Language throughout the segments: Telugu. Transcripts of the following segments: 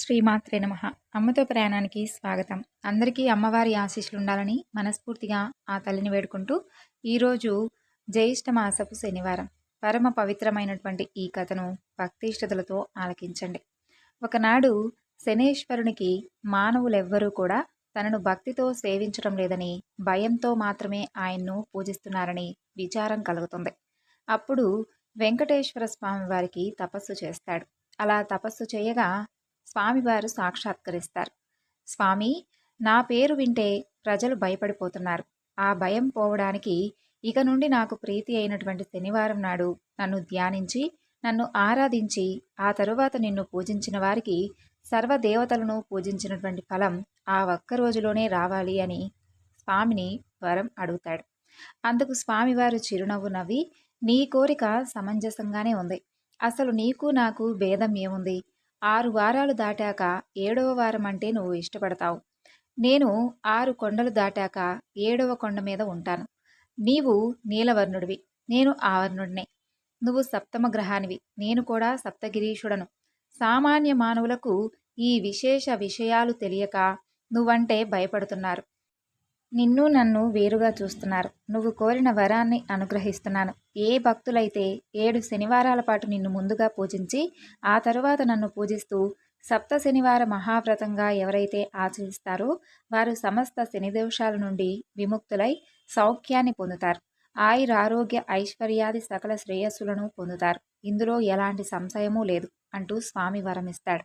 శ్రీమాత్రే నమ. అమ్మతో ప్రయాణానికి స్వాగతం. అందరికీ అమ్మవారి ఆశీస్సులు ఉండాలని మనస్ఫూర్తిగా ఆ తల్లిని వేడుకుంటూ ఈరోజు జ్యేష్ఠ మాసపు శనివారం. పరమ పవిత్రమైనటువంటి ఈ కథను భక్తిష్టతలతో ఆలకించండి. ఒకనాడు శనేశ్వరునికి మానవులెవ్వరూ కూడా తనను భక్తితో సేవించడం లేదని భయంతో మాత్రమే ఆయన్ను పూజిస్తున్నారని విచారం కలుగుతుంది. అప్పుడు వెంకటేశ్వర స్వామి వారికి తపస్సు చేస్తాడు. అలా తపస్సు చేయగా స్వామివారు సాక్షాత్కరిస్తారు. స్వామి నా పేరు వింటే ప్రజలు భయపడిపోతున్నారు. ఆ భయం పోవడానికి ఇక నుండి నాకు ప్రీతి అయినటువంటి శనివారం నాడు నన్ను ధ్యానించి నన్ను ఆరాధించి ఆ తరువాత నిన్ను పూజించిన వారికి సర్వదేవతలను పూజించినటువంటి ఫలం ఆ ఒక్క రోజులోనే రావాలి అని స్వామిని వరం అడుగుతాడు. అందుకు స్వామివారు చిరునవ్వు నవ్వి నీ కోరిక సమంజసంగానే ఉంది. అసలు నీకు నాకు భేదం ఏముంది? ఆరు వారాలు దాటాక ఏడవ వారం అంటే నువ్వు ఇష్టపడతావు. నేను ఆరు కొండలు దాటాక ఏడవ కొండ మీద ఉంటాను. నీవు నీలవర్ణుడివి. నేను ఆవర్ణుడినే నువ్వు సప్తమ గ్రహానివి. నేను కూడా సప్తగిరీషుడను సామాన్య మానవులకు ఈ విశేష విషయాలు తెలియక నువ్వంటే భయపడుతున్నారు. నిన్ను నన్ను వేరుగా చూస్తున్నారు. నువ్వు కోరిన వరాన్ని అనుగ్రహిస్తున్నాను. ఏ భక్తులైతే ఏడు శనివారాల పాటు నిన్ను ముందుగా పూజించి ఆ తరువాత నన్ను పూజిస్తూ సప్త శనివార మహావ్రతంగా ఎవరైతే ఆచరిస్తారో వారు సమస్త శనిదోషాల నుండి విముక్తులై సౌఖ్యాన్ని పొందుతారు. ఆయుర ఆరోగ్య ఐశ్వర్యాది సకల శ్రేయస్సులను పొందుతారు. ఇందులో ఎలాంటి సంశయమూ లేదు అంటూ స్వామి వరమిస్తాడు.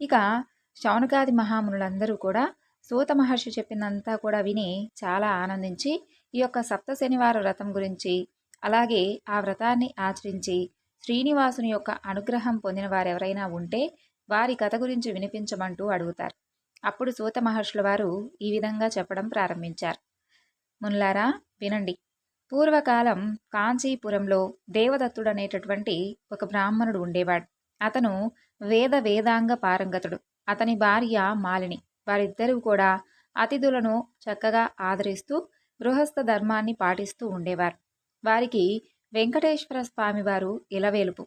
ఇక శౌనకాది మహామునులందరూ కూడా సూత మహర్షి చెప్పిందంతా కూడా విని చాలా ఆనందించి ఈ యొక్క సప్త శనివార వ్రతం గురించి అలాగే ఆ వ్రతాన్ని ఆచరించి శ్రీనివాసుని యొక్క అనుగ్రహం పొందిన వారెవరైనా ఉంటే వారి కథ గురించి వినిపించమంటూ అడుగుతారు. అప్పుడు సూత మహర్షుల వారు ఈ విధంగా చెప్పడం ప్రారంభించారు. మున్లారా వినండి. పూర్వకాలం కాంచీపురంలో దేవదత్తుడు అనేటటువంటి ఒక బ్రాహ్మణుడు ఉండేవాడు. అతను వేద వేదాంగ పారంగతుడు. అతని భార్య మాలిని. వారిద్దరూ కూడా అతిథులను చక్కగా ఆదరిస్తూ గృహస్థ ధర్మాన్ని పాటిస్తూ ఉండేవారు. వారికి వెంకటేశ్వర స్వామి వారు ఇలవేలుపు.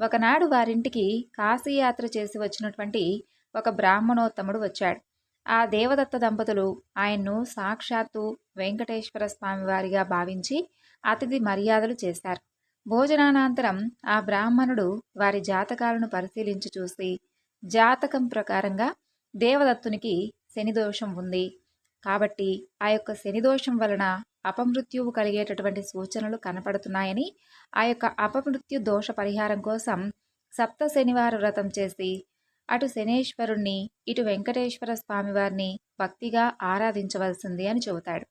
ఒకనాడు వారింటికి కాశీయాత్ర చేసి వచ్చినటువంటి ఒక బ్రాహ్మణోత్తముడు వచ్చాడు. ఆ దేవదత్త దంపతులు ఆయన్ను సాక్షాత్తు వెంకటేశ్వర స్వామివారిగా భావించి అతిథి మర్యాదలు చేశారు. భోజనానంతరం ఆ బ్రాహ్మణుడు వారి జాతకాలను పరిశీలించి చూసి జాతకం ప్రకారంగా దేవదత్తునికి శనిదోషం ఉంది. కాబట్టి ఆ యొక్క శనిదోషం వలన అపమృత్యువు కలిగేటటువంటి సూచనలు కనపడుతున్నాయని ఆ యొక్క అపమృత్యు దోష పరిహారం కోసం సప్త శనివార వ్రతం చేసి అటు శనేశ్వరుణ్ణి ఇటు వెంకటేశ్వర స్వామివారిని భక్తిగా ఆరాధించవలసింది అని చెబుతాడు.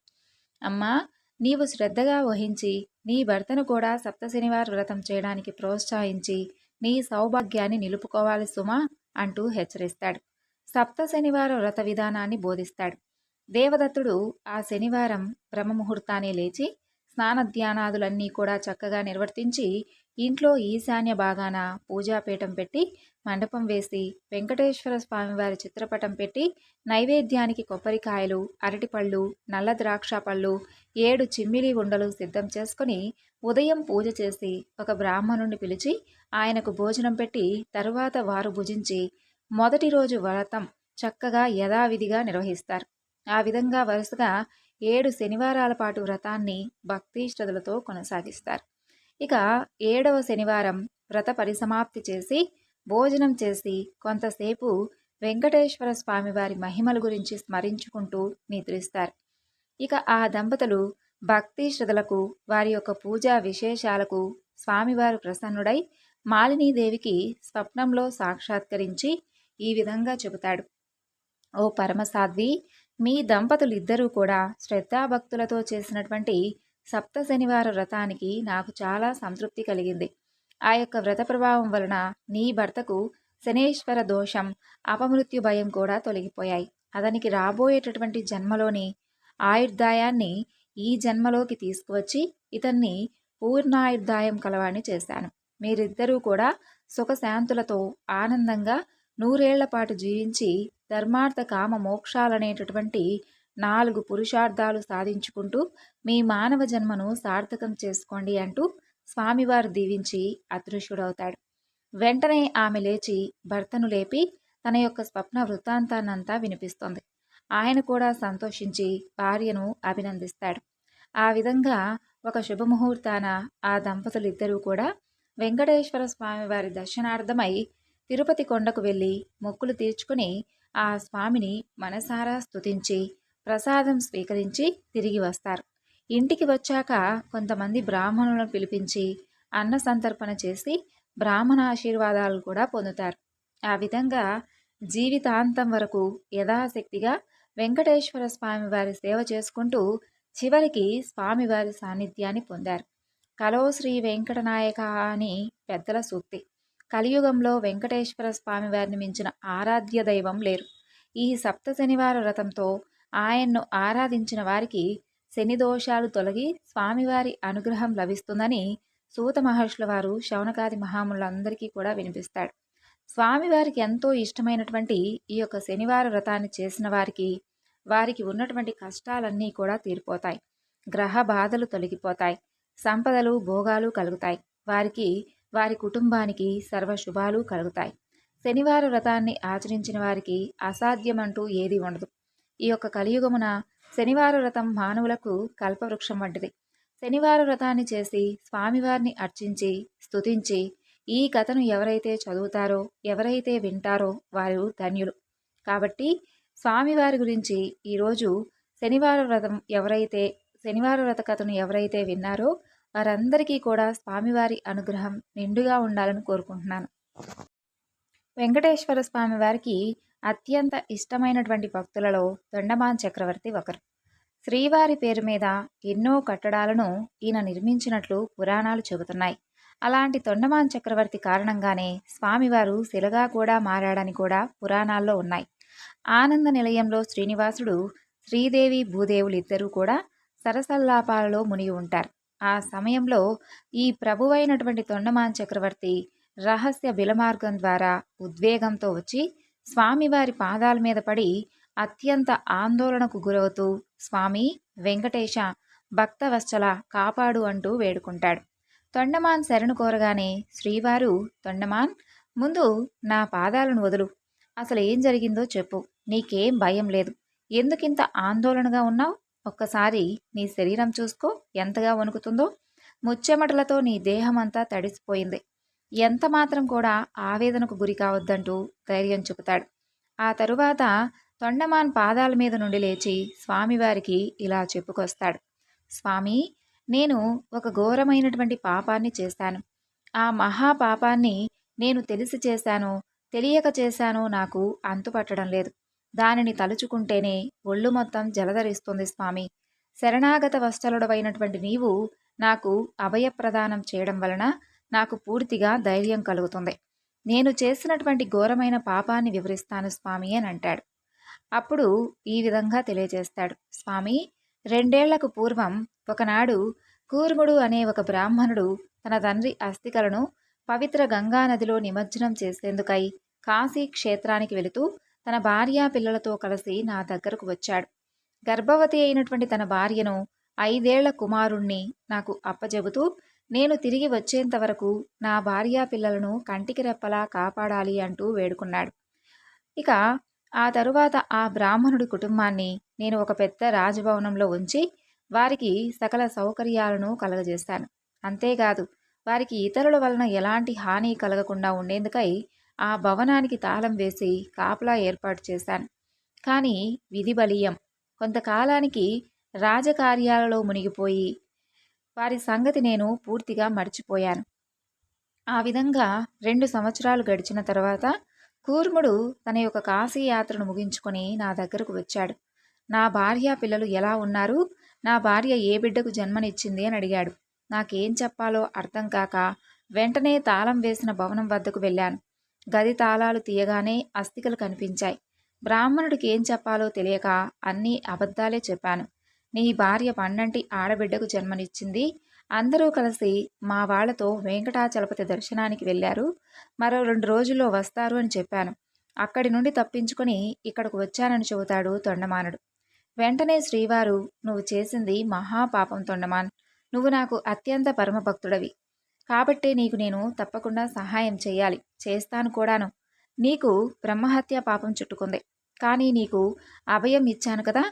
అమ్మా నీవు శ్రద్ధగా వహించి నీ భర్తను కూడా సప్త శనివార వ్రతం చేయడానికి ప్రోత్సహించి నీ సౌభాగ్యాన్ని నిలుపుకోవాలి సుమా అంటూ హెచ్చరిస్తాడు. సప్త శనివారం వ్రత విధానాన్ని బోధిస్తాడు. దేవదత్తుడు ఆ శనివారం బ్రహ్మముహూర్తాన్ని లేచి స్నాన ధ్యానాదులన్నీ కూడా చక్కగా నిర్వర్తించి ఇంట్లో ఈశాన్య భాగాన పూజాపీఠం పెట్టి మండపం వేసి వెంకటేశ్వర స్వామివారి చిత్రపటం పెట్టి నైవేద్యానికి కొబ్బరికాయలు అరటిపళ్ళు నల్ల ద్రాక్ష పళ్ళు ఏడు చిమ్మిలి ఉండలు సిద్ధం చేసుకుని ఉదయం పూజ చేసి ఒక బ్రాహ్మణుణ్ణి పిలిచి ఆయనకు భోజనం పెట్టి తరువాత వారు భుజించి మొదటి రోజు వ్రతం చక్కగా యథావిధిగా నిర్వహిస్తారు. ఆ విధంగా వరుసగా ఏడు శనివారాల పాటు వ్రతాన్ని భక్తి శ్రద్ధలతో కొనసాగిస్తారు. ఇక ఏడవ శనివారం వ్రత పరిసమాప్తి చేసి భోజనం చేసి కొంతసేపు వెంకటేశ్వర స్వామివారి మహిమల గురించి స్మరించుకుంటూ నిద్రిస్తారు. ఇక ఆ దంపతులు భక్తి శ్రద్ధలకు వారి యొక్క పూజా విశేషాలకు స్వామివారు ప్రసన్నుడై మాలినీదేవికి స్వప్నంలో సాక్షాత్కరించి ఈ విధంగా చెబుతాడు. ఓ పరమసాధ్వి మీ దంపతులు ఇద్దరూ కూడా శ్రద్ధాభక్తులతో చేసినటువంటి సప్త శనివార వ్రతానికి నాకు చాలా సంతృప్తి కలిగింది. ఆ యొక్క వ్రత ప్రభావం వలన నీ భర్తకు శనేశ్వర దోషం అపమృత్యు భయం కూడా తొలగిపోయాయి. అతనికి రాబోయేటటువంటి జన్మలోని ఆయుర్దాయాన్ని ఈ జన్మలోకి తీసుకువచ్చి ఇతన్ని పూర్ణాయుర్దాయం కలవాణ్ణి చేశాను. మీరిద్దరూ కూడా సుఖశాంతులతో ఆనందంగా నూరేళ్ళ పాటు జీవించి ధర్మార్థ కామ మోక్షాలనేటటువంటి నాలుగు పురుషార్థాలు సాధించుకుంటూ మీ మానవ జన్మను సార్థకం చేసుకోండి అంటూ స్వామివారు దీవించి అదృశ్యుడవుతాడు. వెంటనే ఆమె లేచి భర్తను లేపి తన యొక్క స్వప్న వృత్తాంతాన్నంతా వినిపిస్తుంది. ఆయన కూడా సంతోషించి భార్యను అభినందిస్తాడు. ఆ విధంగా ఒక శుభముహూర్తాన ఆ దంపతులిద్దరూ కూడా వెంకటేశ్వర స్వామి వారి దర్శనార్థమై తిరుపతి కొండకు వెళ్ళి మొక్కులు తీర్చుకుని ఆ స్వామిని మనసారా స్తుతించి ప్రసాదం స్వీకరించి తిరిగి వస్తారు. ఇంటికి వచ్చాక కొంతమంది బ్రాహ్మణులను పిలిపించి అన్న సంతర్పణ చేసి బ్రాహ్మణ ఆశీర్వాదాలు కూడా పొందుతారు. ఆ విధంగా జీవితాంతం వరకు యథాశక్తిగా వెంకటేశ్వర స్వామి వారి సేవ చేసుకుంటూ చివరికి స్వామివారి సాన్నిధ్యాన్ని పొందారు. కలో శ్రీ వెంకటనాయక అని పెద్దల సూక్తి. కలియుగంలో వెంకటేశ్వర స్వామి వారిని మించిన ఆరాధ్య దైవం లేరు. ఈ సప్త శనివార వ్రతంతో ఆయన్ను ఆరాధించిన వారికి శని దోషాలు తొలగి స్వామివారి అనుగ్రహం లభిస్తుందని సూత మహర్షుల వారు శౌనకాది మహాములందరికీ కూడా వినిపిస్తాడు. స్వామివారికి ఎంతో ఇష్టమైనటువంటి ఈ యొక్క శనివార వ్రతాన్ని చేసిన వారికి వారికి ఉన్నటువంటి కష్టాలన్నీ కూడా తీరిపోతాయి. గ్రహ బాధలు తొలగిపోతాయి. సంపదలు భోగాలు కలుగుతాయి. వారికి వారి కుటుంబానికి సర్వ శుభాలు కలుగుతాయి. శనివార వ్రతాన్ని ఆచరించిన వారికి అసాధ్యమంటూ ఏది ఉండదు. ఈ యొక్క కలియుగమున శనివార వ్రతం మానవులకు కల్పవృక్షం వంటిది. శనివార వ్రతాన్ని చేసి స్వామివారిని అర్చించి స్తుతించి ఈ కథను ఎవరైతే చదువుతారో ఎవరైతే వింటారో వారు ధన్యులు. కాబట్టి స్వామివారి గురించి ఈరోజు శనివార వ్రతం ఎవరైతే శనివార వ్రత కథను ఎవరైతే విన్నారో వారందరికీ కూడా స్వామివారి అనుగ్రహం నిండుగా ఉండాలని కోరుకుంటున్నాను. వెంకటేశ్వర స్వామి వారికి అత్యంత ఇష్టమైనటువంటి భక్తులలో దొండమాన్ చక్రవర్తి ఒకరు. శ్రీవారి పేరు మీద ఎన్నో కట్టడాలను ఈయన నిర్మించినట్లు పురాణాలు చెబుతున్నాయి. అలాంటి తొండమాన్ చక్రవర్తి కారణంగానే స్వామివారు శిలగా కూడా మారాడని కూడా పురాణాల్లో ఉన్నాయి. ఆనంద నిలయంలో శ్రీనివాసుడు శ్రీదేవి భూదేవులు ఇద్దరూ కూడా సరసల్లాపాలలో మునిగి ఉంటారు. ఆ సమయంలో ఈ ప్రభువైనటువంటి తొండమాన్ చక్రవర్తి రహస్య బిలమార్గం ద్వారా ఉద్వేగంతో వచ్చి స్వామివారి పాదాల మీద పడి అత్యంత ఆందోళనకు గురవుతూ స్వామి వెంకటేశ భక్తవత్సల కాపాడు అంటూ వేడుకుంటాడు. తొండమాన్ శరణు కోరగానే శ్రీవారు తొండమాన్ ముందు నా పాదాలను వదులు. అసలు ఏం జరిగిందో చెప్పు. నీకేం భయం లేదు. ఎందుకింత ఆందోళనగా ఉన్నావు? ఒక్కసారి నీ శరీరం చూసుకో ఎంతగా వణుకుతుందో. ముచ్చెమటలతో నీ దేహమంతా తడిసిపోయింది. ఎంత మాత్రం కూడా ఆవేదనకు గురి కావద్దంటూ ధైర్యం చెబుతాడు ఆ తరువాత తొండమాన్ పాదాల మీద నుండి లేచి స్వామివారికి ఇలా చెప్పుకొస్తాడు. స్వామి నేను ఒక ఘోరమైనటువంటి పాపాన్ని చేశాను ఆ మహా పాపాన్ని నేను తెలిసి చేశానో తెలియక చేశానో నాకు అంతుపట్టడం లేదు. దానిని తలుచుకుంటేనే ఒళ్ళు మొత్తం జలధరిస్తుంది స్వామి. శరణాగత వస్తలుడవైనటువంటి నీవు నాకు అభయప్రదానం చేయడం వలన నాకు పూర్తిగా ధైర్యం కలుగుతుంది. నేను చేసినటువంటి ఘోరమైన పాపాన్ని వివరిస్తాను స్వామి అని అంటాడు. అప్పుడు ఈ విధంగా తెలియజేస్తాడు. స్వామి రెండేళ్ళకు పూర్వం ఒకనాడు కూర్ముడు అనే ఒక బ్రాహ్మణుడు తన తండ్రి అస్థికలను పవిత్ర గంగా నదిలో నిమజ్జనం చేసేందుకై కాశీ క్షేత్రానికి వెళుతూ తన భార్యా పిల్లలతో కలిసి నా దగ్గరకు వచ్చాడు. గర్భవతి అయినటువంటి తన భార్యను ఐదేళ్ళ కుమారుణ్ణి నాకు అప్పజెబుతూ నేను తిరిగి వచ్చేంత వరకు నా భార్య పిల్లలను కంటికి రెప్పలా కాపాడాలి అంటూ వేడుకున్నాడు. ఇక ఆ తరువాత ఆ బ్రాహ్మణుడి కుటుంబాన్ని నేను ఒక పెద్ద రాజభవనంలో ఉంచి వారికి సకల సౌకర్యాలను కలగజేస్తాను. అంతేకాదు వారికి ఇతరుల వలన ఎలాంటి హాని కలగకుండా ఉండేందుకై ఆ భవనానికి తాళం వేసి కాపలా ఏర్పాటు చేశాను. కానీ విధి బలీయం. కొంతకాలానికి రాజకార్యాలలో మునిగిపోయి వారి సంగతి నేను పూర్తిగా మర్చిపోయాను. ఆ విధంగా రెండు సంవత్సరాలు గడిచిన తర్వాత కూర్ముడు తన యొక్క కాశీ యాత్రను ముగించుకొని నా దగ్గరకు వచ్చాడు. నా భార్య పిల్లలు ఎలా ఉన్నారు? నా భార్య ఏ బిడ్డకు జన్మనిచ్చింది అని అడిగాడు. నాకేం చెప్పాలో అర్థం కాక వెంటనే తాళం వేసిన భవనం వద్దకు వెళ్ళాను. గది తాళాలు తీయగానే అస్థికలు కనిపించాయి. బ్రాహ్మణుడికి ఏం చెప్పాలో తెలియక అన్నీ అబద్ధాలే చెప్పాను. నీ భార్య పండంటి ఆడబిడ్డకు జన్మనిచ్చింది. అందరూ కలిసి మా వాళ్ళతో వెంకటాచలపతి దర్శనానికి వెళ్ళారు. మరో రెండు రోజుల్లో వస్తారు అని చెప్పాను. అక్కడి నుండి తప్పించుకొని ఇక్కడకు వచ్చానని చెబుతాడు తొండమానుడు. వెంటనే శ్రీవారు నువ్వు చేసింది మహాపాపం తొండమాన్. నువ్వు నాకు అత్యంత పరమభక్తుడవి. కాబట్టే నీకు నేను తప్పకుండా సహాయం చేయాలి చేస్తాను కూడాను. నీకు బ్రహ్మహత్య పాపం చుట్టుకుంది. కానీ నీకు అభయం ఇచ్చాను కదా!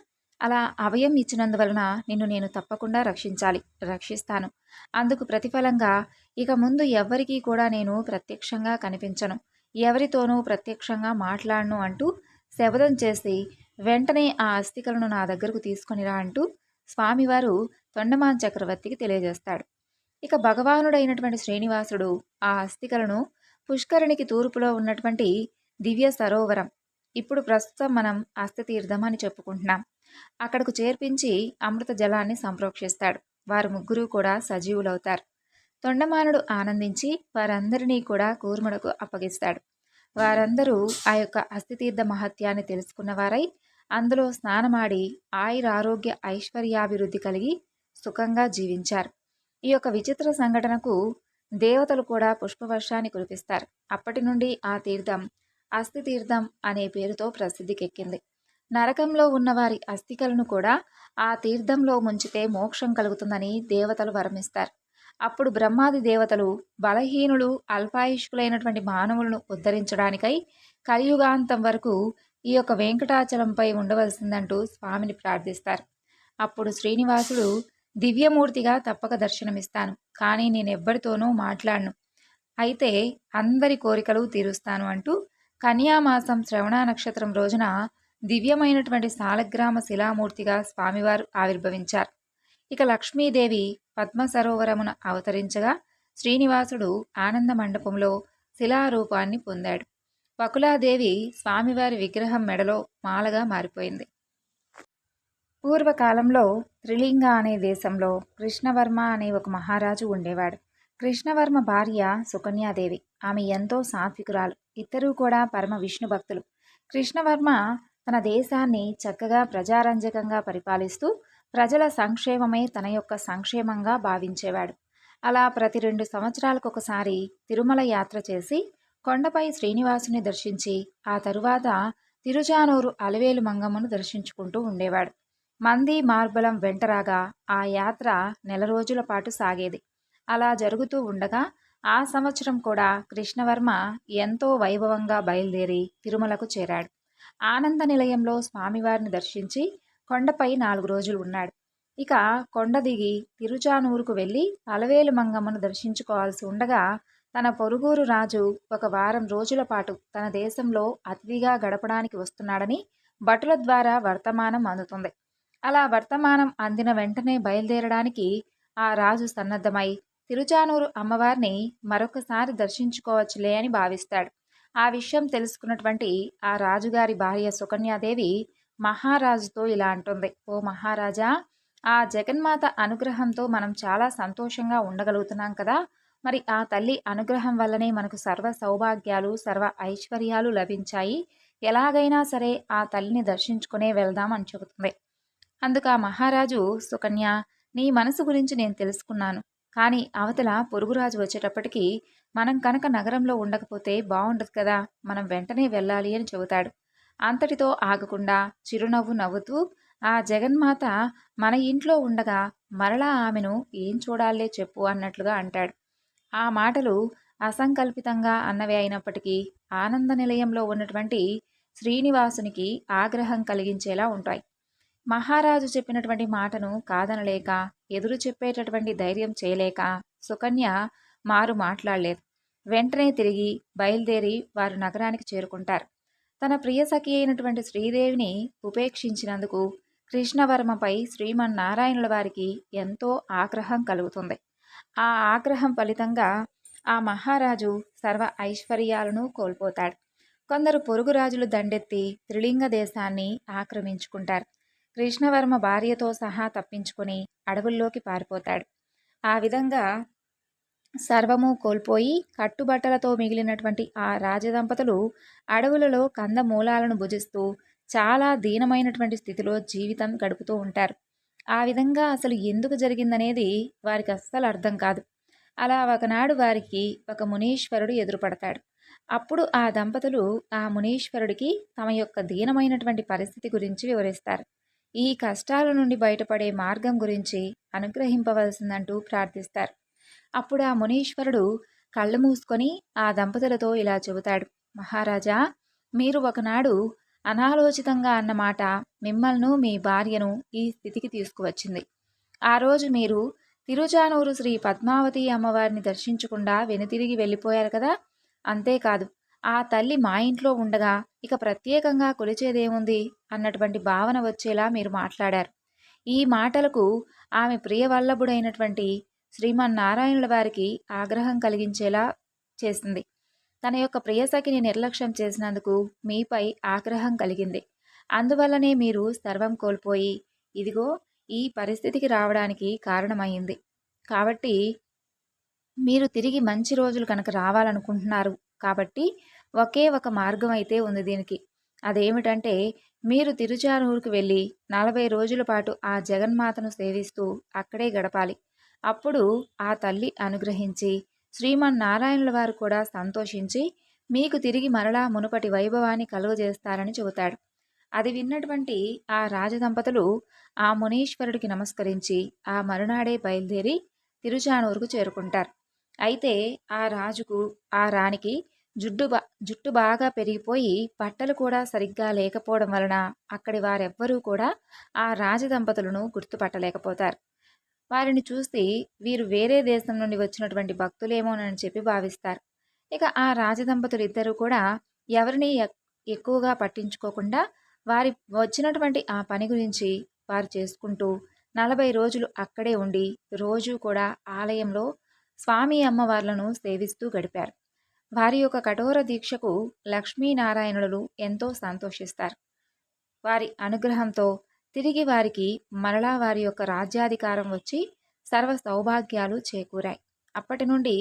అలా అభయం ఇచ్చినందువలన నిన్ను నేను తప్పకుండా రక్షించాలి. రక్షిస్తాను. అందుకు ప్రతిఫలంగా ఇక ముందు ఎవ్వరికీ కూడా నేను ప్రత్యక్షంగా కనిపించను. ఎవరితోనూ ప్రత్యక్షంగా మాట్లాడను అంటూ శబదం చేసి వెంటనే ఆ అస్థికలను నా దగ్గరకు తీసుకొనిరా అంటూ స్వామివారు తొండమాన్ చక్రవర్తికి తెలియజేస్తాడు. ఇక భగవానుడైనటువంటి శ్రీనివాసుడు ఆ అస్థికలను పుష్కరునికి తూర్పులో ఉన్నటువంటి దివ్య సరోవరం. ఇప్పుడు ప్రస్తుతం మనం అస్థితీర్థం అని చెప్పుకుంటున్నాం. అక్కడకు చేర్పించి అమృత జలాన్ని సంప్రోక్షిస్తాడు. వారు ముగ్గురు కూడా సజీవులవుతారు. తొండమానుడు ఆనందించి వారందరినీ కూడా కూర్ముడకు అప్పగిస్తాడు. వారందరూ ఆ యొక్క అస్థితీర్థ మహత్యాన్ని తెలుసుకున్నవారై అందులో స్నానమాడి ఆయురారోగ్య ఐశ్వర్యాభివృద్ధి కలిగి సుఖంగా జీవించారు. ఈ యొక్క విచిత్ర సంఘటనకు దేవతలు కూడా పుష్పవర్షాన్ని కురిపిస్తారు. అప్పటి నుండి ఆ తీర్థం అస్థి తీర్థం అనే పేరుతో ప్రసిద్ధికెక్కింది. నరకంలో ఉన్నవారి అస్థికలను కూడా ఆ తీర్థంలో ముంచితే మోక్షం కలుగుతుందని దేవతలు వరమిస్తారు. అప్పుడు బ్రహ్మాది దేవతలు బలహీనులు అల్పాయుష్కులైనటువంటి మానవులను ఉద్ధరించడానికై కలియుగాంతం వరకు ఈ యొక్క వెంకటాచలంపై ఉండవలసిందంటూ స్వామిని ప్రార్థిస్తారు. అప్పుడు శ్రీనివాసుడు దివ్యమూర్తిగా తప్పక దర్శనమిస్తాను. కానీ నేనెవ్వరితోనూ మాట్లాడను. అయితే అందరి కోరికలు తీరుస్తాను అంటూ కన్యామాసం శ్రవణ నక్షత్రం రోజున దివ్యమైనటువంటి సాలగ్రామ శిలామూర్తిగా స్వామివారు ఆవిర్భవించారు. ఇక లక్ష్మీదేవి పద్మ సరోవరమున అవతరించగా శ్రీనివాసుడు ఆనంద మండపంలో శిలారూపాన్ని పొందాడు. పకులాదేవి స్వామివారి విగ్రహం మెడలో మాలగా మారిపోయింది. పూర్వకాలంలో త్రిలింగ అనే దేశంలో కృష్ణవర్మ అనే ఒక మహారాజు ఉండేవాడు. కృష్ణవర్మ భార్య సుకన్యాదేవి. ఆమె ఎంతో సాత్వికురాలు. ఇద్దరూ కూడా పరమ విష్ణు భక్తులు. కృష్ణవర్మ తన దేశాన్ని చక్కగా ప్రజారంజకంగా పరిపాలిస్తూ ప్రజల సంక్షేమమే తన యొక్క సంక్షేమంగా భావించేవాడు. అలా ప్రతి రెండు సంవత్సరాలకు ఒకసారి తిరుమల యాత్ర చేసి కొండపై శ్రీనివాసుని దర్శించి ఆ తరువాత తిరుచానూరు అలవేలు మంగమ్మను దర్శించుకుంటూ ఉండేవాడు. మంది మార్బలం వెంటరాగా ఆ యాత్ర నెల రోజుల పాటు సాగేది. అలా జరుగుతూ ఉండగా ఆ సంవత్సరం కూడా కృష్ణవర్మ ఎంతో వైభవంగా బయలుదేరి తిరుమలకు చేరాడు. ఆనంద నిలయంలో స్వామివారిని దర్శించి కొండపై నాలుగు రోజులు ఉన్నాడు. ఇక కొండ దిగి తిరుచానూరుకు వెళ్ళి అలవేలు మంగమ్మను దర్శించుకోవాల్సి ఉండగా తన పొరుగురు రాజు ఒక వారం రోజుల పాటు తన దేశంలో అతిథిగా గడపడానికి వస్తున్నాడని భటుల ద్వారా వర్తమానం అందుతుంది. అలా వర్తమానం అందిన వెంటనే బయలుదేరడానికి ఆ రాజు సన్నద్ధమై తిరుచానూరు అమ్మవారిని మరొకసారి దర్శించుకోవచ్చులే అని భావిస్తాడు. ఆ విషయం తెలుసుకున్నటువంటి ఆ రాజుగారి భార్య సుకన్యాదేవి మహారాజుతో ఇలా అంటుంది. ఓ మహారాజా ఆ జగన్మాత అనుగ్రహంతో మనం చాలా సంతోషంగా ఉండగలుగుతున్నాం కదా! మరి ఆ తల్లి అనుగ్రహం వల్లనే మనకు సర్వ సౌభాగ్యాలు సర్వ ఐశ్వర్యాలు లభించాయి. ఎలాగైనా సరే ఆ తల్లిని దర్శించుకునే వెళ్దాం అని చెబుతుంది. అందుకు ఆ మహారాజు సుకన్య నీ మనసు గురించి నేను తెలుసుకున్నాను. కానీ అవతల పొరుగురాజు వచ్చేటప్పటికి మనం కనుక నగరంలో ఉండకపోతే బాగుండదు కదా మనం వెంటనే వెళ్ళాలి అని చెబుతాడు. అంతటితో ఆగకుండా చిరునవ్వు నవ్వుతూ ఆ జగన్మాత మన ఇంట్లో ఉండగా మరలా ఆమెను ఏం చూడాలే చెప్పు అన్నట్లుగా అంటాడు. ఆ మాటలు అసంకల్పితంగా అన్నవే అయినప్పటికీ ఆనంద నిలయంలో ఉన్నటువంటి శ్రీనివాసునికి ఆగ్రహం కలిగించేలా ఉంటాయి. మహారాజు చెప్పినటువంటి మాటను కాదనలేక ఎదురు చెప్పేటటువంటి ధైర్యం చేయలేక సుకన్య మారు మాట్లాడలేదు. వెంటనే తిరిగి బయలుదేరి వారు నగరానికి చేరుకుంటారు. తన ప్రియసఖి అయినటువంటి శ్రీదేవిని ఉపేక్షించినందుకు కృష్ణవర్మపై శ్రీమన్నారాయణుల వారికి ఎంతో ఆగ్రహం కలుగుతుంది. ఆ ఆగ్రహం ఫలితంగా ఆ మహారాజు సర్వ ఐశ్వర్యాలను కోల్పోతాడు. కొందరు పొరుగు రాజులు దండెత్తి త్రిలింగ దేశాన్ని ఆక్రమించుకుంటారు. కృష్ణవర్మ భార్యతో సహా తప్పించుకొని అడవుల్లోకి పారిపోతాడు. ఆ విధంగా సర్వము కోల్పోయి కట్టుబట్టలతో మిగిలినటువంటి ఆ రాజదంపతులు అడవులలో కందమూలాలను భుజిస్తూ చాలా దీనమైనటువంటి స్థితిలో జీవితం గడుపుతూ ఉంటారు. ఆ విధంగా అసలు ఎందుకు జరిగిందనేది వారికి అస్సలు అర్థం కాదు. అలా ఒకనాడు వారికి ఒక మునీశ్వరుడు ఎదురుపడతాడు. అప్పుడు ఆ దంపతులు ఆ మునీశ్వరుడికి తమ యొక్క దీనమైనటువంటి పరిస్థితి గురించి వివరిస్తారు. ఈ కష్టాల నుండి బయటపడే మార్గం గురించి అనుగ్రహింపవలసిందంటూ ప్రార్థిస్తారు. అప్పుడు ఆ మునీశ్వరుడు కళ్ళు మూసుకొని ఆ దంపతులతో ఇలా చెబుతాడు. మహారాజా మీరు ఒకనాడు అనాలోచితంగా అన్న మాట మిమ్మల్ని మీ భార్యను ఈ స్థితికి తీసుకువచ్చింది. ఆ రోజు మీరు తిరుచానూరు శ్రీ పద్మావతి అమ్మవారిని దర్శించకుండా వెనుతిరిగి వెళ్ళిపోయారు కదా? అంతేకాదు ఆ తల్లి మా ఇంట్లో ఉండగా ఇక ప్రత్యేకంగా కొలిచేదేముంది అన్నటువంటి భావన వచ్చేలా మీరు మాట్లాడారు. ఈ మాటలకు ఆమె ప్రియవల్లభుడైనటువంటి శ్రీమన్నారాయణుల వారికి ఆగ్రహం కలిగించేలా చేసింది. తన యొక్క ప్రియసఖిని నిర్లక్ష్యం చేసినందుకు మీపై ఆగ్రహం కలిగింది. అందువల్లనే మీరు సర్వం కోల్పోయి ఇదిగో ఈ పరిస్థితికి రావడానికి కారణమైంది. కాబట్టి మీరు తిరిగి మంచి రోజులు కనుక రావాలనుకుంటున్నారు కాబట్టి ఒకే ఒక మార్గం అయితే ఉంది దీనికి. అదేమిటంటే మీరు తిరుచానూరుకు వెళ్ళి నలభై రోజుల పాటు ఆ జగన్మాతను సేవిస్తూ అక్కడే గడపాలి. అప్పుడు ఆ తల్లి అనుగ్రహించి శ్రీమన్నారాయణుల వారు కూడా సంతోషించి మీకు తిరిగి మరలా మునుపటి వైభవాన్ని కలుగజేస్తారని చెబుతాడు. అది విన్నటువంటి ఆ రాజదంపతులు ఆ మునీశ్వరుడికి నమస్కరించి ఆ మరునాడే బయలుదేరి తిరుచానూరుకు చేరుకుంటారు. అయితే ఆ రాజుకు ఆ రాణికి జుట్టు బా జుట్టు బాగా పెరిగిపోయి బట్టలు కూడా సరిగ్గా లేకపోవడం వలన అక్కడి వారెవ్వరూ కూడా ఆ రాజదంపతులను గుర్తుపట్టలేకపోతారు. వారిని చూసి వీరు వేరే దేశం నుండి వచ్చినటువంటి భక్తులేమోనని చెప్పి భావిస్తారు. ఇక ఆ రాజదంపతులు ఇద్దరూ కూడా ఎవరిని ఎక్కువగా పట్టించుకోకుండా వారి వచ్చినటువంటి ఆ పని గురించి వారు చేసుకుంటూ నలభై రోజులు అక్కడే ఉండి రోజూ కూడా ఆలయంలో స్వామి అమ్మవార్లను సేవిస్తూ గడిపారు. వారి యొక్క కఠోర దీక్షకు లక్ష్మీనారాయణులు ఎంతో సంతోషిస్తారు. వారి అనుగ్రహంతో తిరిగి వారికి మరలా వారి యొక్క రాజ్యాధికారం వచ్చి సర్వ సౌభాగ్యాలు చేకూరాయి. అప్పటి నుండి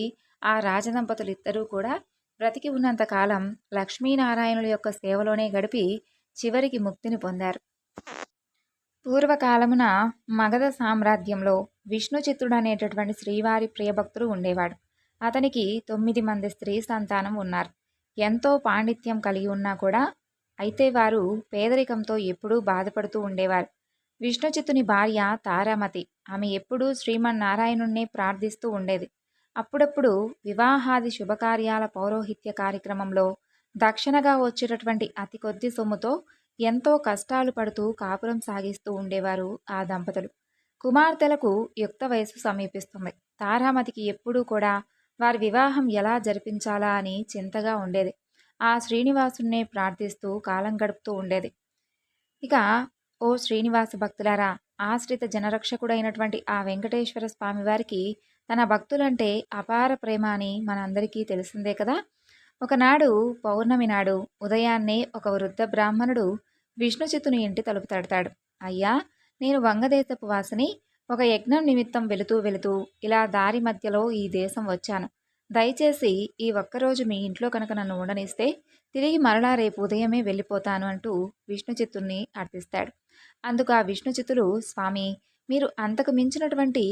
ఆ రాజదంపతులు ఇద్దరూ కూడా బ్రతికి ఉన్నంతకాలం లక్ష్మీనారాయణుల యొక్క సేవలోనే గడిపి చివరికి ముక్తిని పొందారు. పూర్వకాలమున మగధ సామ్రాజ్యంలో విష్ణుచిత్రుడు అనేటటువంటి శ్రీవారి ప్రియభక్తుడు ఉండేవాడు. అతనికి తొమ్మిది మంది స్త్రీ సంతానం ఉన్నారు. ఎంతో పాండిత్యం కలిగి ఉన్నా కూడా అయితే వారు పేదరికంతో ఎప్పుడూ బాధపడుతూ ఉండేవారు. విష్ణుచిత్తుని భార్య తారామతి ఆమె ఎప్పుడూ శ్రీమన్నారాయణుణ్ణే ప్రార్థిస్తూ ఉండేది. అప్పుడప్పుడు వివాహాది శుభకార్యాల పౌరోహిత్య కార్యక్రమంలో దక్షిణగా వచ్చేటటువంటి అతి కొద్ది సొమ్ముతో ఎంతో కష్టాలు పడుతూ కాపురం సాగిస్తూ ఉండేవారు ఆ దంపతులు. కుమార్తెలకు యుక్త వయసు సమీపిస్తుంది. తారామతికి ఎప్పుడూ కూడా వారి వివాహం ఎలా జరిపించాలా అని చింతగా ఉండేది. ఆ శ్రీనివాసున్నే ప్రార్థిస్తూ కాలం గడుపుతూ ఉండేది. ఇక ఓ శ్రీనివాస భక్తులారా ఆశ్రిత జనరక్షకుడైనటువంటి ఆ వెంకటేశ్వర స్వామి వారికి తన భక్తులంటే అపార ప్రేమ అని మనందరికీ తెలిసిందే కదా. ఒకనాడు పౌర్ణమి నాడు ఉదయాన్నే ఒక వృద్ధ బ్రాహ్మణుడు విష్ణుచితుని ఇంటి తలుపు తడతాడు. అయ్యా నేను వంగదేశపు వాసిని ఒక యజ్ఞం నిమిత్తం వెళుతూ వెళుతూ ఇలా దారి మధ్యలో ఈ దేశం వచ్చాను. దయచేసి ఈ ఒక్కరోజు మీ ఇంట్లో కనుక నన్ను ఉండనిస్తే తిరిగి మరలా రేపు ఉదయమే వెళ్ళిపోతాను అంటూ విష్ణుచిత్తుని అర్థిస్తాడు. అందుకు ఆ విష్ణుచిత్తులు స్వామి మీరు అంతకు మించినటువంటి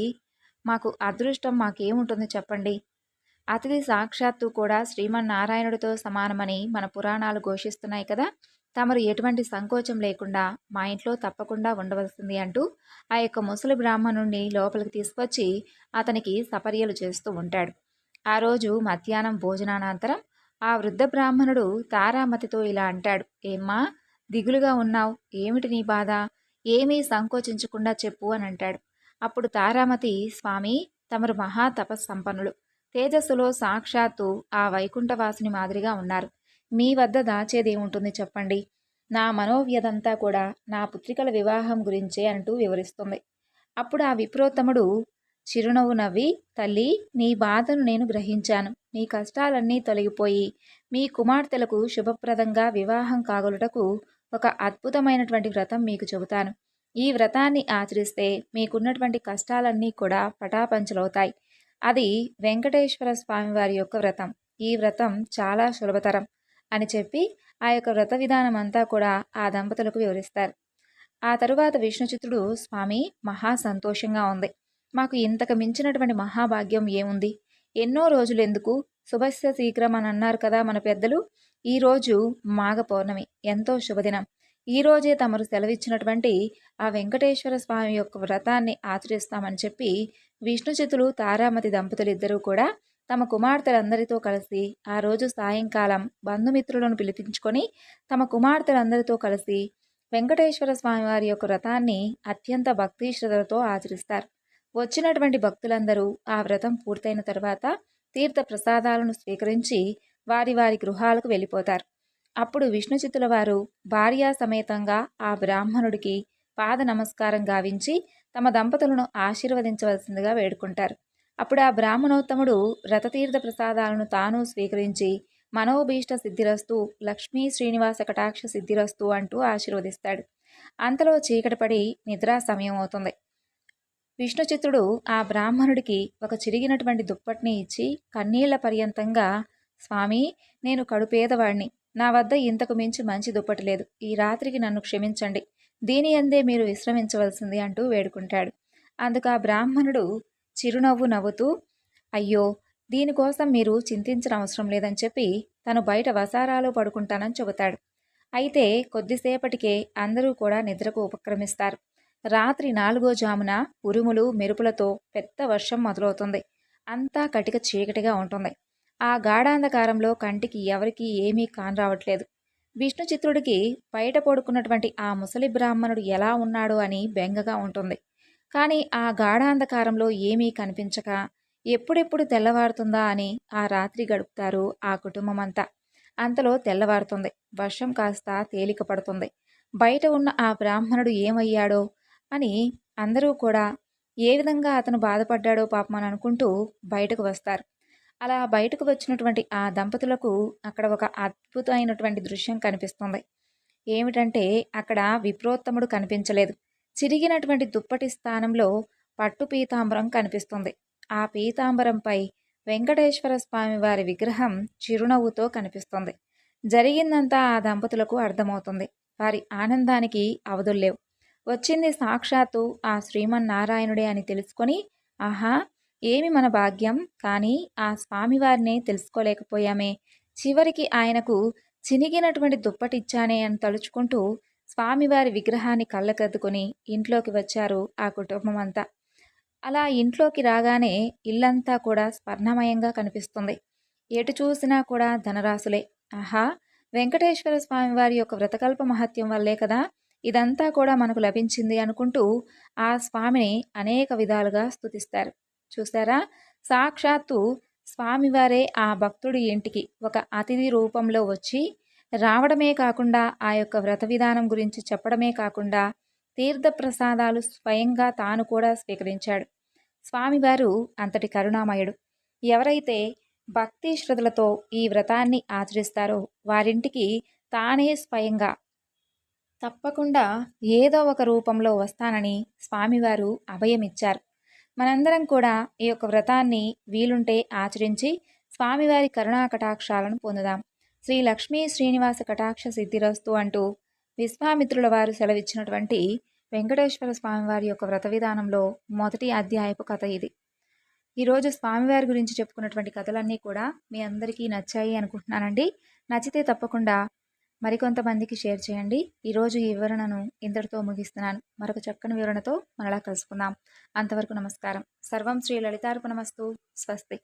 మాకు అదృష్టం మాకేముంటుంది చెప్పండి? అతిథి సాక్షాత్తు కూడా శ్రీమన్నారాయణుడితో సమానమని మన పురాణాలు ఘోషిస్తున్నాయి కదా తమరు ఎటువంటి సంకోచం లేకుండా మా ఇంట్లో తప్పకుండా ఉండవలసింది అంటూ ఆ యొక్క ముసలి బ్రాహ్మణుణ్ణి లోపలికి తీసుకొచ్చి అతనికి సపర్యలు చేస్తూ ఉంటాడు. ఆ రోజు మధ్యాహ్నం భోజనానంతరం ఆ వృద్ధ బ్రాహ్మణుడు తారామతితో ఇలా అంటాడు. ఏమ్మా దిగులుగా ఉన్నావు. ఏమిటి నీ బాధ? ఏమీ సంకోచించకుండా చెప్పు అని అంటాడు. అప్పుడు తారామతి స్వామి తమరు మహా తపస్సంపన్నులు. తేజస్సులో సాక్షాత్తు ఆ వైకుంఠవాసిని మాదిరిగా ఉన్నారు. మీ వద్ద దాచేదేముంటుంది చెప్పండి? నా మనోవ్యదంతా కూడా నా పుత్రికల వివాహం గురించే అంటూ వివరిస్తుంది. అప్పుడు ఆ విప్రోత్తముడు చిరునవ్వు నవ్వి తల్లి నీ బాధను నేను గ్రహించాను. నీ కష్టాలన్నీ తొలగిపోయి మీ కుమార్తెలకు శుభప్రదంగా వివాహం కాగలుటకు ఒక అద్భుతమైనటువంటి వ్రతం మీకు చెబుతాను. ఈ వ్రతాన్ని ఆచరిస్తే మీకున్నటువంటి కష్టాలన్నీ కూడా పటాపంచలవుతాయి. అది వెంకటేశ్వర స్వామి వారి యొక్క వ్రతం. ఈ వ్రతం చాలా సులభతరం. అని చెప్పి ఆ యొక్క వ్రత విధానం అంతా కూడా ఆ దంపతులకు వివరిస్తారు. ఆ తరువాత విష్ణుచిత్రుడు స్వామి మహా సంతోషంగా ఉంది. మాకు ఇంతకు మించినటువంటి మహాభాగ్యం ఏముంది? ఎన్నో రోజులు ఎందుకు? శుభస్య శీఘ్రం అని అన్నారు కదా మన పెద్దలు. ఈరోజు మాఘ పౌర్ణమి. ఎంతో శుభదినం. ఈరోజే తమరు సెలవిచ్చినటువంటి ఆ వెంకటేశ్వర స్వామి యొక్క వ్రతాన్ని ఆచరిస్తామని చెప్పి విష్ణుచితులు తారామతి దంపతులు ఇద్దరూ కూడా తమ కుమార్తెలందరితో కలిసి ఆ రోజు సాయంకాలం బంధుమిత్రులను పిలిపించుకొని తమ కుమార్తెలందరితో కలిసి వెంకటేశ్వర స్వామివారి యొక్క వ్రతాన్ని అత్యంత భక్తి శ్రద్ధలతో ఆచరిస్తారు. వచ్చినటువంటి భక్తులందరూ ఆ వ్రతం పూర్తయిన తర్వాత తీర్థ ప్రసాదాలను స్వీకరించి వారి వారి గృహాలకు వెళ్ళిపోతారు. అప్పుడు విష్ణుచితుల వారు భార్యా సమేతంగా ఆ బ్రాహ్మణుడికి పాద నమస్కారం గావించి తమ దంపతులను ఆశీర్వదించవలసిందిగా వేడుకుంటారు. అప్పుడు ఆ బ్రాహ్మణోత్తముడు రథతీర్థ ప్రసాదాలను తాను స్వీకరించి మనోభీష్ట సిద్ధిరస్తు లక్ష్మీ శ్రీనివాస కటాక్ష సిద్ధిరస్తు అంటూ ఆశీర్వదిస్తాడు. అంతలో చీకటి పడి నిద్రా సమయం అవుతుంది. విష్ణుచిత్రుడు ఆ బ్రాహ్మణుడికి ఒక చిరిగినటువంటి దుప్పటిని ఇచ్చి కన్నీళ్ళ పర్యంతంగా స్వామి నేను కడుపేదవాణ్ణి నా వద్ద ఇంతకు మించి మంచి దుప్పటి లేదు. ఈ రాత్రికి నన్ను క్షమించండి. దీని అందే మీరు విశ్రమించవలసింది అంటూ వేడుకుంటాడు. అందుకు ఆ బ్రాహ్మణుడు చిరునవ్వు నవ్వుతూ అయ్యో దీనికోసం మీరు చింతించిన అవసరం లేదని చెప్పి తను బయట వసారాలో పడుకుంటానని చెబుతాడు. అయితే కొద్దిసేపటికే అందరూ కూడా నిద్రకు ఉపక్రమిస్తారు. రాత్రి నాలుగో జామున ఉరుములు మెరుపులతో పెద్ద వర్షం మొదలవుతుంది. అంతా కటిక చీకటిగా ఉంటుంది. ఆ గాఢాంధకారంలో కంటికి ఎవరికి ఏమీ కానరావట్లేదు విష్ణు చిత్రుడికి బయట పడుకున్నటువంటి ఆ ముసలి బ్రాహ్మణుడు ఎలా ఉన్నాడు అని బెంగగా ఉంటుంది. కానీ ఆ గాఢాంధకారంలో ఏమీ కనిపించక ఎప్పుడెప్పుడు తెల్లవారుతుందా అని ఆ రాత్రి గడుపుతారు ఆ కుటుంబం అంతా అంతలో తెల్లవారుతుంది. వర్షం కాస్త తేలిక పడుతుంది. బయట ఉన్న ఆ బ్రాహ్మణుడు ఏమయ్యాడో అని అందరూ కూడా ఏ విధంగా అతను బాధపడ్డాడో పాపమని అనుకుంటూ బయటకు వస్తారు. అలా బయటకు వచ్చినటువంటి ఆ దంపతులకు అక్కడ ఒక అద్భుతమైనటువంటి దృశ్యం కనిపిస్తుంది. ఏమిటంటే అక్కడ విప్రోత్తముడు కనిపించలేదు. చిరిగినటువంటి దుప్పటి స్థానంలో పట్టు పీతాంబరం కనిపిస్తుంది. ఆ పీతాంబరంపై వెంకటేశ్వర స్వామి వారి విగ్రహం చిరునవ్వుతో కనిపిస్తుంది. జరిగిందంతా ఆ దంపతులకు అర్థమవుతుంది. వారి ఆనందానికి అవధుల్లేవు వచ్చింది సాక్షాత్తు ఆ శ్రీమన్నారాయణుడే అని తెలుసుకొని ఆహా ఏమి మన భాగ్యం? కానీ ఆ స్వామివారిని తెలుసుకోలేకపోయామే. చివరికి ఆయనకు చినిగినటువంటి దుప్పటిచ్చానే అని తలుచుకుంటూ స్వామివారి విగ్రహాన్ని కళ్ళకద్దుకొని ఇంట్లోకి వచ్చారు ఆ కుటుంబం అంతా అలా ఇంట్లోకి రాగానే ఇల్లంతా కూడా స్వర్ణమయంగా కనిపిస్తుంది. ఎటు చూసినా కూడా ధనరాశులే. ఆహా! వెంకటేశ్వర స్వామివారి యొక్క వ్రతకల్ప మహత్యం వల్లే కదా ఇదంతా కూడా మనకు లభించింది అనుకుంటూ ఆ స్వామిని అనేక విధాలుగా స్థుతిస్తారు చూస్తారా సాక్షాత్తు స్వామివారే ఆ భక్తుడి ఇంటికి ఒక అతిథి రూపంలో వచ్చి రావడమే కాకుండా ఆ యొక్క వ్రత విధానం గురించి చెప్పడమే కాకుండా తీర్థప్రసాదాలు స్వయంగా తాను కూడా స్వీకరించాడు. స్వామివారు అంతటి కరుణామయుడు. ఎవరైతే భక్తి శ్రద్ధలతో ఈ వ్రతాన్ని ఆచరిస్తారో వారింటికి తానే స్వయంగా తప్పకుండా ఏదో ఒక రూపంలో వస్తానని స్వామివారు అభయమిచ్చారు. మనందరం కూడా ఈ యొక్క వ్రతాన్ని వీలుంటే ఆచరించి స్వామివారి కరుణా కటాక్షాలను పొందుదాం. శ్రీ లక్ష్మీ శ్రీనివాస కటాక్ష సిద్ధిరస్తు అంటూ విశ్వామిత్రుల వారు సెలవిచ్చినటువంటి వెంకటేశ్వర స్వామివారి యొక్క వ్రత విధానంలో మొదటి అధ్యాయపు కథ ఇది. ఈరోజు స్వామివారి గురించి చెప్పుకున్నటువంటి కథలన్నీ కూడా మీ అందరికీ నచ్చాయి అనుకుంటున్నానండి. నచ్చితే తప్పకుండా మరికొంతమందికి షేర్ చేయండి. ఈరోజు ఈ వివరణను ఇంతటితో ముగిస్తున్నాను. మరొక చక్కని వివరణతో మరలా కలుసుకుందాం. అంతవరకు నమస్కారం. సర్వం శ్రీ లలితార్పణమస్తు. స్వస్తి.